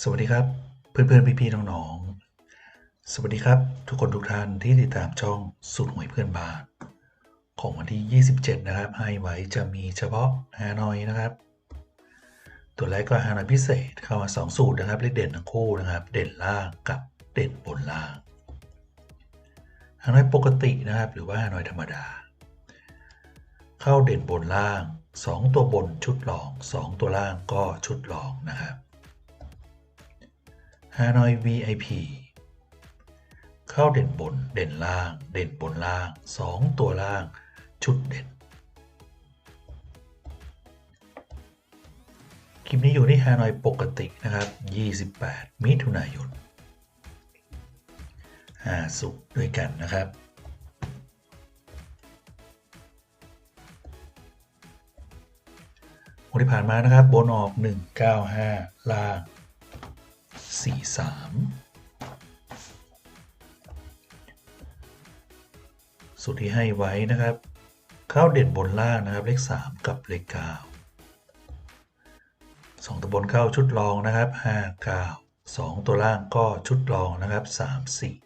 สวัสดีครับ เพื่อนๆพี่ๆน้องๆ สวัสดีครับ ทุกคนทุกท่านที่ติดตามช่องสุดหวยเพื่อนบ้านของวันที่ 27 นะครับให้ไว้จะมีเฉพาะฮานอยนะครับ ตัวแรกก็ฮานอยพิเศษเข้ามา 2 สูตรนะครับเลขเด่นทั้งคู่นะครับ เด่นล่างกับเด่นบนล่างฮานอยปกตินะครับ หรือว่าฮานอยธรรมดา เข้าเด่นบนล่าง 2 ตัวบนชุดรอง2ตัวล่างก็ชุดรองนะครับ ฮานอย VIP เข้าเด่นบนเด่นล่าง เด่นบนล่าง 2 ตัวล่าง ชุดเด่น คลิปนี้อยู่ที่ฮานอยปกตินะครับ 28 มิถุนายน5สุกด้วยกันนะครับวันที่ผ่านมานะครับ บนออก 195 ล่าง สี่สามสูตรที่ให้ไว้นะครับ เข้าเด่นบนล่างนะครับ เลขสามกับเลขเก้าสองตัวบนเข้าชุดรองนะครับห้าเก้าสองตัวล่างก็ชุดรองนะครับสามสี่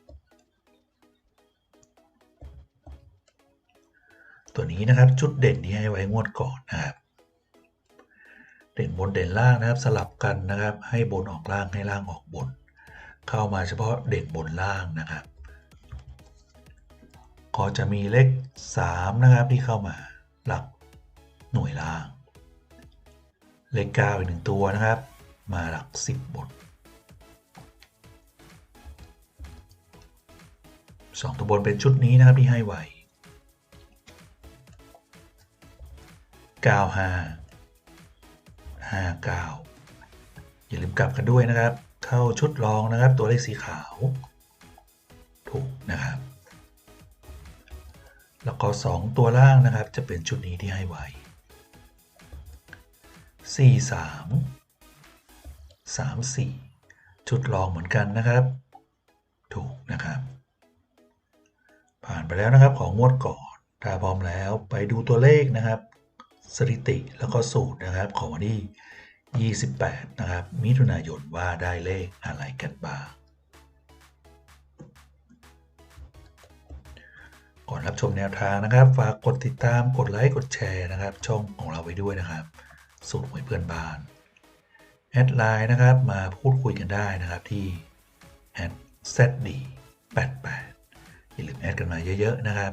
ตัวนี้นะครับ ชุดเด่นที่ให้ไว้งวดก่อนนะครับ เด่นบนเด่นล่างนะครับสลับกันนะครับ ให้บนออกล่างให้ล่างออกบน เข้ามาเฉพาะเด่นบนล่างนะครับ ก็จะมีเลข3นะครับที่เข้ามาหลักหน่วยล่าง เลข9อีกหนึ่งตัวนะครับ มาหลัก 10 บน2ตัวบนเป็นชุดนี้นะครับที่ให้ไว้95 59 อย่าลืมกลับกันด้วยนะครับ เข้าชุดรองนะครับ ตัวเลขสีขาว ถูกนะครับ แล้วก็ 2 ตัวล่างนะครับ จะเป็นชุดนี้ที่ให้ไว้ 4 3 3 4 ชุดรองเหมือนกันนะครับ ถูกนะครับ ผ่านไปแล้วนะครับของงวดก่อนถ้าพร้อมแล้วไปดูตัวเลขนะครับ สถิติแล้วก็สูตรนะครับของวันที่ 28 นะครับ มิถุนายนว่าได้เลขอะไรกันบ้าง ก่อนรับชมแนวทางนะครับ ฝากกดติดตามกดไลค์กดแชร์นะครับ ช่องของเราไว้ด้วยนะครับ สูตรหวยเพื่อนบ้าน แอดไลน์นะครับมาพูดคุยกันได้นะครับที่แอด zd88 อย่าลืมแอดกันมาเยอะ ๆ นะครับ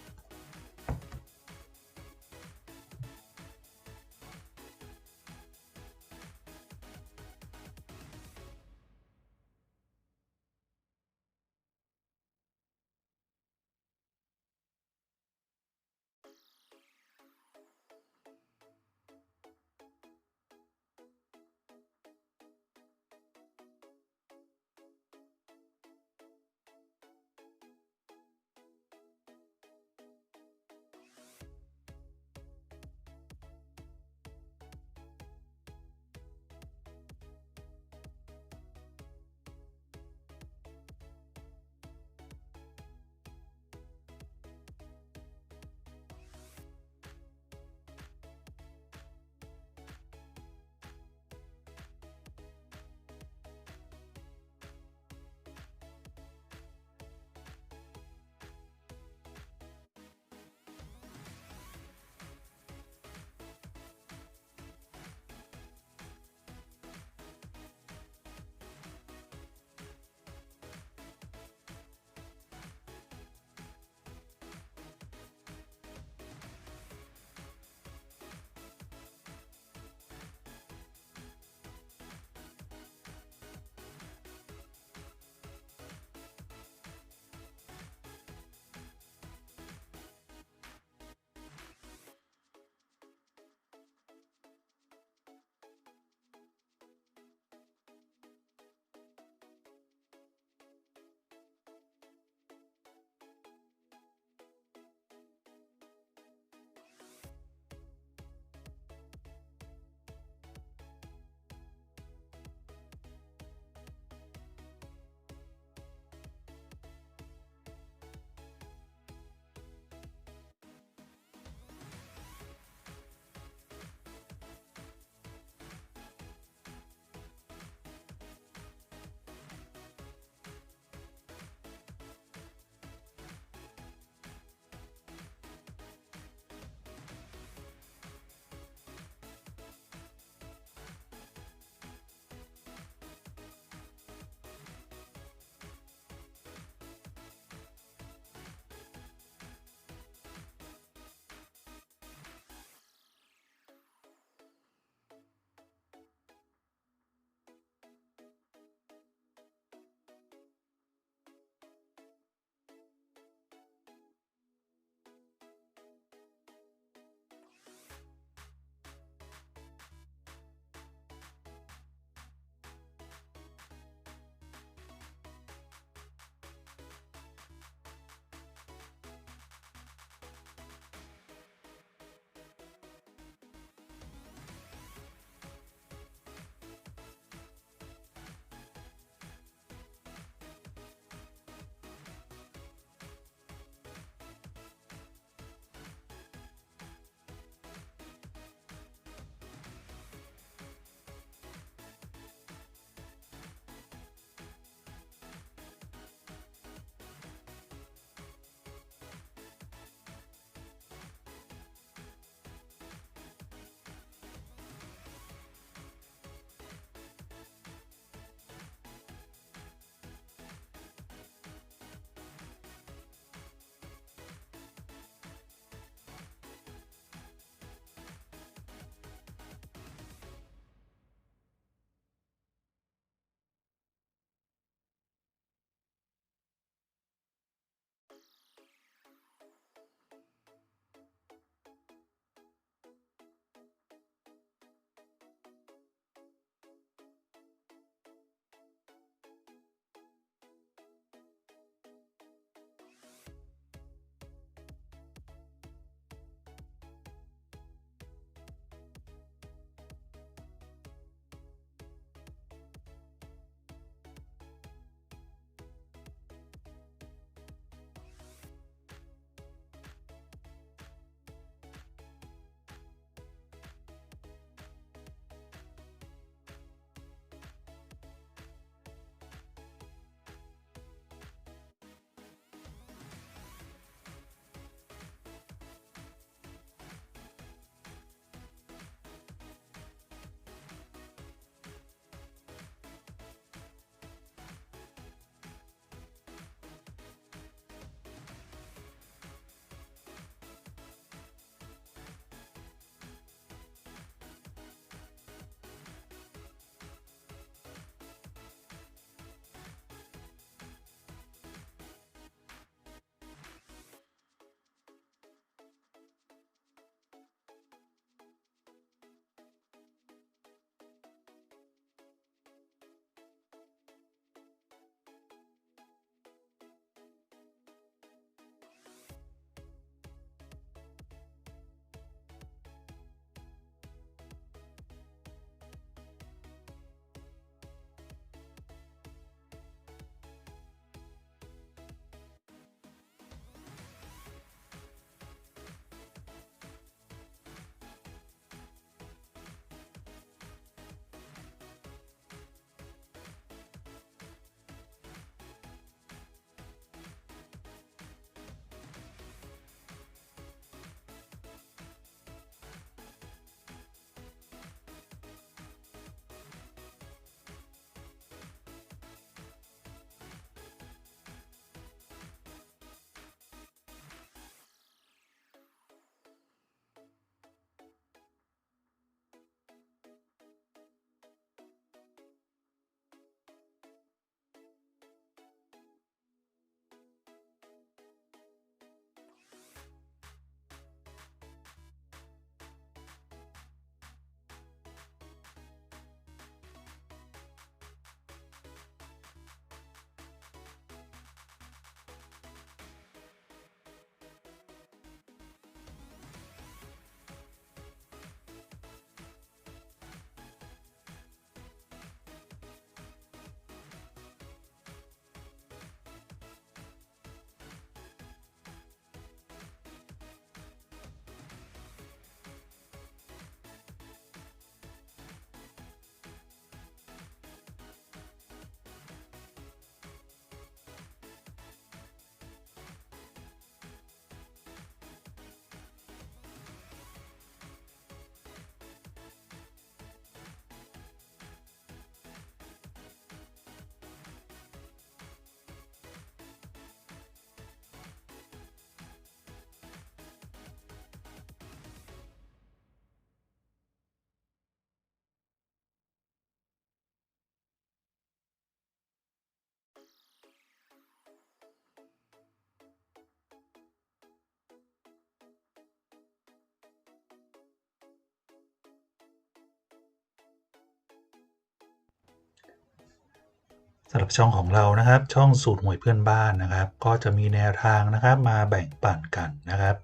สำหรับช่องของเรานะครับ ช่องสูตรหวยเพื่อนบ้านนะครับ ก็จะมีแนวทางนะครับมาแบ่งปันกันนะครับ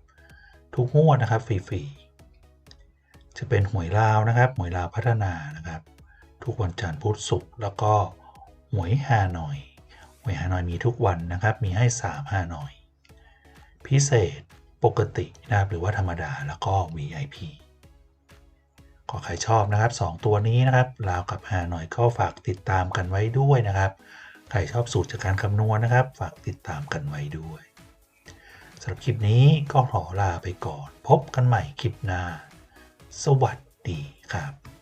ทุกงวดนะครับฟรีๆจะเป็นหวยลาวนะครับหวยลาวพัฒนานะครับ ทุกวันจันทร์พุธศุกร์แล้วก็หวยฮานอยหวยฮานอยมีทุกวันนะครับ มีให้3ฮานอย พิเศษปกตินะครับหรือว่าธรรมดาแล้วก็ VIP ก็ใครชอบนะครับ 2 ตัวนี้นะครับลาวกับหาหน่อยก็ฝากติดตามกันไว้ด้วยนะครับ ใครชอบสูตรจากการคำนวณนะครับ ฝากติดตามกันไว้ด้วยสำหรับคลิปนี้ก็ขอลาไปก่อน พบกันใหม่คลิปหน้า สวัสดีครับ